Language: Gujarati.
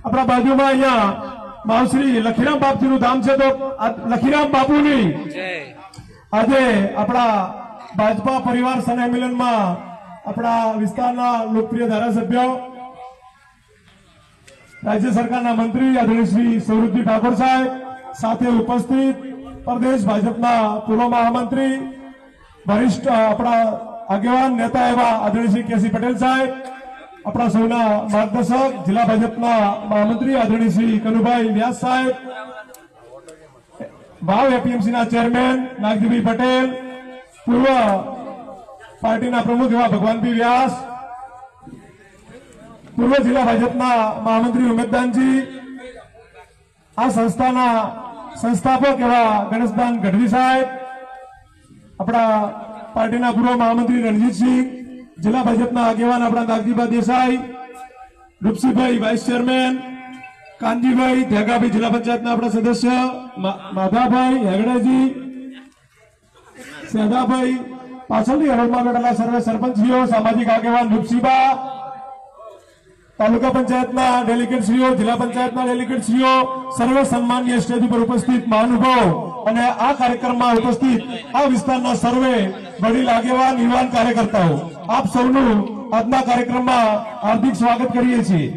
આપણા બાજુમાં અહીંયા માવશ્રી લખીરામ બાપજીનું ધામ છે તો લખીરામ બાપુની આજે આપણા ભાજપા પરિવાર સને મિલનમાં આપણા વિસ્તારના લોકપ્રિય ધારાસભ્ય રાજ્ય સરકારના મંત્રી આદરણીય શ્રી સૌરભજી ઠાકોર સાહેબ સાથે ઉપસ્થિત પ્રદેશ ભાજપના પૂર્વ મહામંત્રી વરિષ્ઠ આપણા આગેવાન નેતા એવા આદરણીય શ્રી કેસી પટેલ સાહેબ આપણા સૌના માર્ગદર્શક, જિલ્લા ભાજપના મહામંત્રી આદરણીય શ્રી કનુભાઈ વ્યાસ સાહેબ, ભાવ એપીએમસી ના ચેરમેન નાગજીભાઈ પટેલ, પૂર્વ પાર્ટીના પ્રમુખ એવા ભગવાનભાઈ વ્યાસ, પૂર્વ જિલ્લા ભાજપના મહામંત્રી ઉમેદદાનજી, આ સંસ્થાના સંસ્થાપક એવા ગણેશદાન ગઢવી સાહેબ, આપણા પાર્ટીના પૂર્વ મહામંત્રી રણજીતસિંહ જિલ્લા ભાજપના આગેવાન આપણા દાગજીભાઈ દેસાઈ, રૂપસીભાઈ વાઇસ ચેરમેન કાનજીભાઈ ધેગાભાઈ જિલ્લા પંચાયતના આપણા સદસ્ય માધાભાઈ હેગડેજી સેદાભાઈ પાછળની હરોળમાં બેઠેલા સર્વે સરપંચશ્રીઓ, સામાજિક આગેવાન રૂપસીબા, તાલુકા પંચાયતના ડેલિગેટશ્રીઓ, જિલ્લા પંચાયતના ડેલિગેટશ્રીઓ, સર્વે સન્માનીય સ્ટેજ ઉપર ઉપસ્થિત મહાનુભાવો અને આ કાર્યક્રમમાં ઉપસ્થિત આ વિસ્તારના સર્વે વડીલ આગેવાન યુવાન કાર્યકર્તાઓ આપ સૌનું આજના કાર્યક્રમમાં હાર્દિક સ્વાગત કરીએ છીએ.